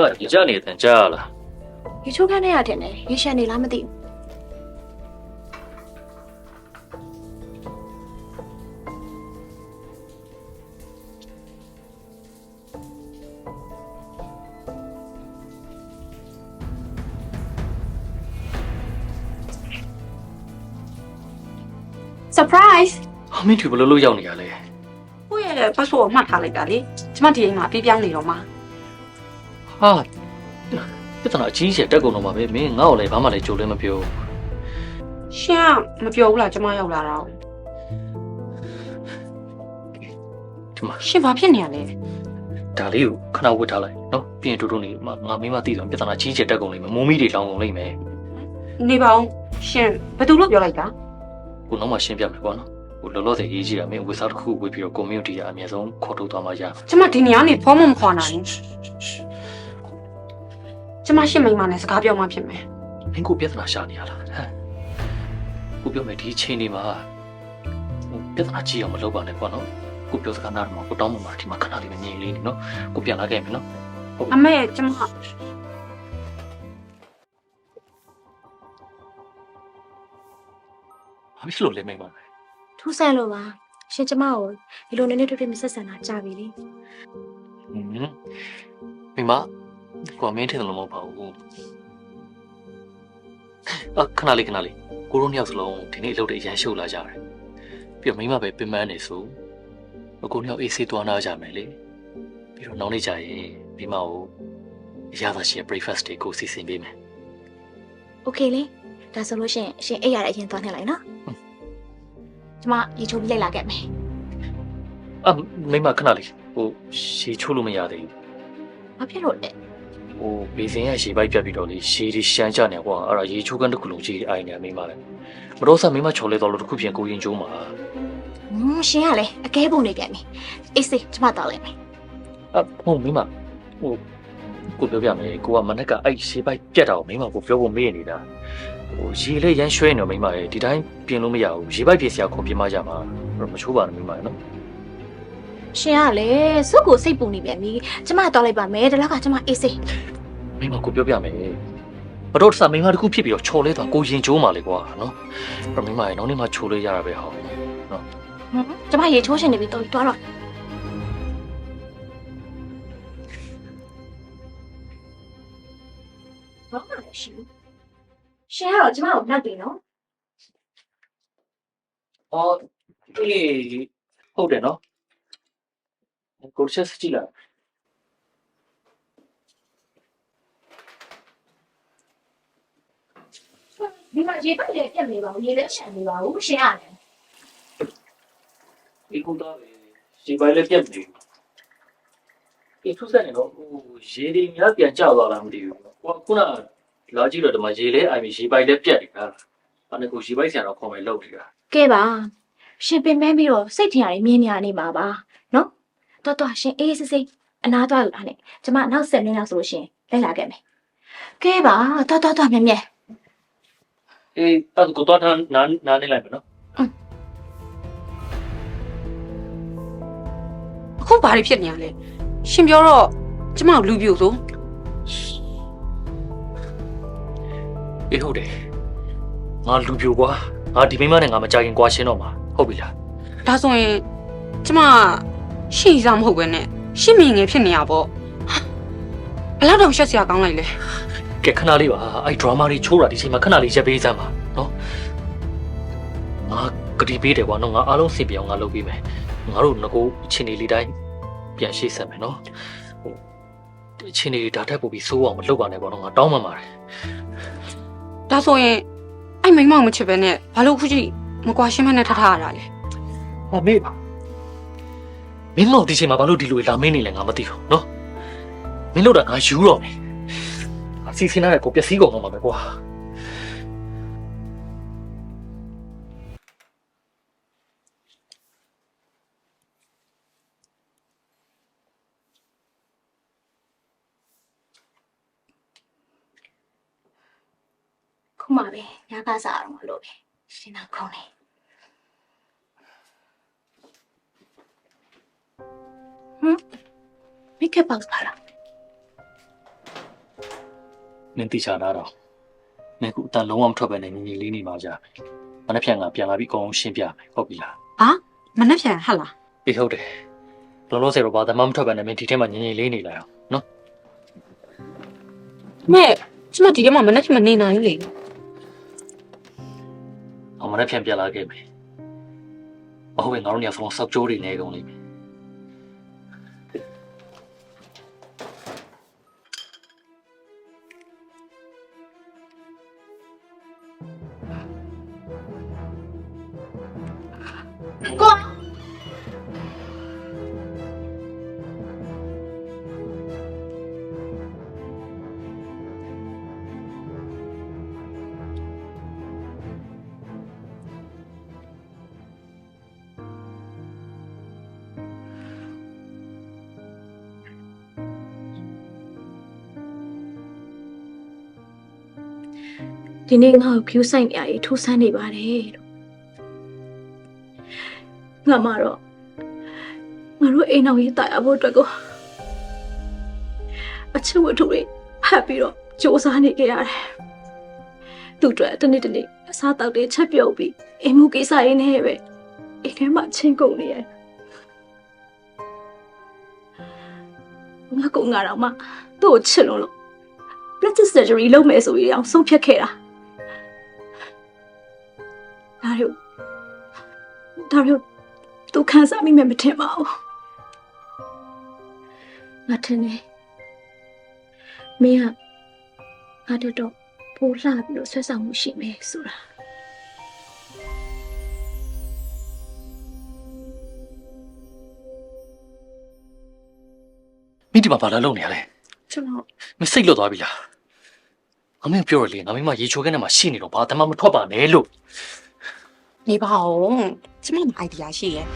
မင်းကကြနေတယ်ကြားရလားရေချိုးခန်းထဲရတဲ့နဲ့ရေရှမ်းနေလားမသိဘူး surprise ဟာမင်းသူဘယ်လိုလုပ်ရောက်နေရလဲ ကိုယ့်ရဲ့ passport ကိုမှတ်ထားလိုက်တာလေကျမဒီအိမ်မှာပြေးပြောင်းနေတော့မှာ ဟာပြဿနာအကြီးကြီးတက်ကုန်တော့မှာပဲမင်းငါ့ကိုလည်းဘာမှလည်းကြိုးလည်းမပြောရှင်ကမပြောဘူးလားကျမရောက်လာတာကိုဒီမှာရှင်ဘာဖြစ်နေရလဲဒါလေးကိုခဏဝတ်ထားလိုက်နော်ပြီးရင်တူတူနေငါငါမင်းမသိတော့ပြဿနာကြီးကြီးတက်ကုန်လိမ့်မယ်မုံမီတွေလောင်ကုန်လိမ့်မယ်နေပါအောင်ရှင်ဘယ်သူလို့ပြောလိုက်တာကိုနောက်မှရှင်းပြမယ်ကွာနော်ဟိုလောလောဆယ်ရေးကြည့်တာမင်းဝစ်စားတစ်ခုဝေးပြီးတော့ community ကအများဆုံးခေါ်ထုတ်သွားမှရမယ်ကျမဒီနေရာနေဖုံးမမခွာနိုင် ကျမရှင်မိန်းမနဲ့စကားပြောမှဖြစ်မယ်မင်းကိုပြဿနာရှာနေရလားဟမ်ကိုပြောမယ်ဒီအချိန်ဒီမှာဟိုပြဿနာကြီးအောင်မလုပ်ပါနဲ့ကွာနော်ကိုပြောစကားနားတော့ကိုတောင်းမှမှာဒီမှာခဏလေးမငြိမ်လေးနေနော်ကိုပြန်လာခဲ့မယ်နော်အမေကျမဘာဖြစ်လို့လဲမိမ့်ပါလဲထူးဆန်းလို့ပါရှင်ကျမကိုဒီလိုနည်းနည်းတွေ့တွေ့မဆက်ဆံတာကြာပြီလေဟင်းမိမ ကိုမင်းထင်တယ်လို့မဟုတ်ပါဘူးအခဏလေးခဏလေးကိုရိုးနှစ်ယောက်စလုံးဒီနေ့အလုပ်တွေအရန်ရှုပ်လာကြတယ်ပြီးတော့မိမပဲပင်ပန်းနေဆိုအကိုနှစ်ယောက်အေးဆေးသွားနာကြမယ်လေပြီးတော့နောက်နေ့ကျရင်မိမကိုအရသာရှိတဲ့ breakfast တွေကိုစီစဉ်ပေးမယ် โอเคလေဒါဆိုလို့ရှရင်ရှင်အိတ်ရတဲ့အရင်သွားနေလိုက်နော်ကျမရေချိုးပြီးလိုက်လာခဲ့မယ် အမိမခဏလေးဟိုရှေးချိုးလို့မရသေးဘူး ဘာဖြစ်လို့လဲ ဟိုဘေစင်ရဲ့ရှေးပိုက်ပြတ်ပြီးတော့လေရှေးတွေရှမ်းကြနေကွာအဲ့ဒါရေချိုးကန်တစ်ခုလုံးရှေးတွေအိုင်နေမိမလဲမတော်ဆမိမချော်လဲတော့လို့တစ်ခုပြင်ကိုရင်ကျိုးမှာဟွန်းရှင်ကလည်းအကဲပုံနေပြန်ပြီအေးစေးကျမတောက်လိုက်မယ်အဟုတ်မိမဟိုကိုပြောပြမယ်ကိုကမနက်ကအဲ့ရှေးပိုက်ပြတ်တာကိုမိမကိုပြောဖို့မေ့နေတာဟိုရေလေးရမ်းရွှဲနေတော့မိမရဲ့ဒီတိုင်းပြင်လို့မရဘူးရေပိုက်ပြင်စရာခုံပြင်မကြမှာမချိုးပါနဲ့မိမနော်ရှင်ကလည်းစုပ်ကိုစိတ်ပူနေပြန်ပြီကျမတောက်လိုက်ပါမယ်ဒီလောက်ကကျမအေးစေး မိမကိုပြောပြမယ်မတော်တဆမိမတစ်ခုဖြစ်ပြီးတော့ချော်လဲတော့ကိုရင်ကျိုးမှာလေကွာနော်အဲ့တော့မိမရဲ့နောက်နေ့မှချိုးလို့ရတာပဲဟောဟွန်းကျမရေချိုးရှင်နေပြီတော်ပြီသွားတော့ဘာမှမရှိဘူးရှင်ကတော့ကျမကိုနှက်ပြီနော်အော်အေးဟုတ်တယ်နော်ကိုချက်စကြည့်လား ဒီမှာရေပတ်လည်းပြတ်နေပါဘူးရေလည်းရှမ်းနေပါဘူးရှင်ကလည်းဒီကုသားပဲရေပိုင်လည်းပြတ်နေဘူးအေးထူးဆန်းနေတော့ဟိုရေတွေများပြန်ကျသွားလားမသိဘူးဟိုခုနလာကြည့်တော့ဒီမှာရေလဲအိုင်ပြီးရေပိုင်လည်းပြတ်နေတာအဲ့ဒါကိုရေပိုင်ဆရာတော့ခေါ်မယ်လောက်နေတာကဲပါရှင်ပင်ပန်းပြီးတော့စိတ်ထင်ရတယ်မြင်နေရနေမှာပါနော်တော်တော်ရှင်အေးစစ်စစ်အနာသွားယူတာနဲ့ကျမနောက်ဆက်နေလောက်ဆိုလို့ရှင်လိုက်လာခဲ့မယ်ကဲပါတော်တော်တော်မြဲမြဲ အေးအဲ့ဒါကိုတော့နားနားနေလိုက်မယ်နော်အခုဘာတွေဖြစ်နေရလဲရှင်ပြောတော့ကျမကိုလူပြိုဆိုအေးဟုတ်တယ်ငါလူပြိုကွာငါဒီမိမနဲ့ငါမကြခင်ကွာရှင်းတော့မှာဟုတ်ပြီလားဒါဆိုရင်ကျမရှင်စားမဟုတ်ပဲနဲ့ရှင်မြင်ငယ်ဖြစ်နေရပေါ့ဟာဘယ်တော့တောင်ရှက်စရာကောင်းလိုက်လဲ ကဲခဏလေးပါအဲ့ drama တွေချိုးတာဒီချိန်မှာခဏလေးရပ်ပေးစမ်းပါနော်ငါကတိပေးတယ်ကွာနော်ငါအားလုံးစင်ပြောင်းငါလုပ်ပေးမယ်ငါတို့ငကိုအချင်းလေးလေးတိုင်းပြန်ရှေ့ဆက်မယ်နော်ဟိုဒီအချင်းလေးဒါတက်ပို့ပြီးစိုးအောင်မလုပ်ပါနဲ့ကွာနော်ငါတောင်းပန်ပါတယ်ဒါဆိုရင်အဲ့မိန်းမောင်မချစ်ပဲနဲ့ဘာလို့ခုချိန်မကွာရှင်းမနဲ့ထထားရတာလဲဟာမေမင်းတို့ဒီချိန်မှာဘာလို့ဒီလိုလာမင်းနေလဲငါမသိဘူးနော်မင်းတို့ကငါယူတော့မယ်အ စီစဉ်ရတဲ့ကိုပျက်စီးကုန်တော့မှာပဲကွာခုမှပဲညကစားတော့မလို့ပဲရှင်တော့ခုံနေဟမ်မိကပ်ပေါက်ပါလား နင်တိချာတာတော့နင်ကူအတန်လုံးဝမထွက်ပဲနဲ့ညီညီလေးနေမှာကြမယ်မနေ့ဖြန်ကပြန်လာပြီးအကုန်လုံးရှင်းပြမယ်ဟုတ်ပြီလားဟာမနှက်ဖြန်ဟတ်လားအေးဟုတ်တယ်လောလောဆယ်တော့ဘာသမမထွက်ပဲနဲ့မင်းဒီထဲမှာညီညီလေးနေလိုက်အောင်နော်မဲကျမဒီထဲမှာမနှက်ဖြန်မနေနိုင်ဘူးလေအောင်မနေ့ဖြန်ပြန်လာခဲ့မယ်မဟုတ်ရင်ငါတို့ညဖုန်းဆောက်ကြိုးတွေနေကုန်လိမ့်မယ် ဒီနေ့ငါ့ကို view site နေရာကြီးထိုးဆန်းနေပါတယ်လို့ငါမတော့ငါတို့အိမ်အောင်ရေးတာရဖို့အတွက်ကိုအချစ်ဝတ္ထုတွေဖတ်ပြီးတော့စူးစမ်းနေကြရတယ်သူ့အတွက်တစ်နေ့တစ်နေ့အစားတောက်တွေချက်ပြုတ်ပြီးအိမ်မှုကိစ္စရင်းနဲ့ပဲအိမ်ထဲမှာချင်းကုန်နေရတယ်ငါကငါတော့မှသူ့ကိုချစ်လို့လို့ plastic surgery လုပ်မယ်ဆိုပြီးအောင်ဆုံးဖြတ်ခဲ့တာဒါ တို့ဒါတို့သူခံစားမိမယ်မထင်ပါဘူးငါထင်တယ်မင်းကငါတို့တော့ပိုလှပြီးတော့ဆွဲဆောင်မှုရှိမယ်ဆိုတာမိဒီမှာဘာလာလုပ်နေရလဲကျွန်တော်မင်းစိတ်လွတ်သွားပြီလားအမေပြောရလေငါမိမရေချိုးခန်းထဲမှာရှိနေတော့ဘာသမမထွက်ပါနဲ့လို့ နေပါဦးကျမမှာ idea ရှိရဲ့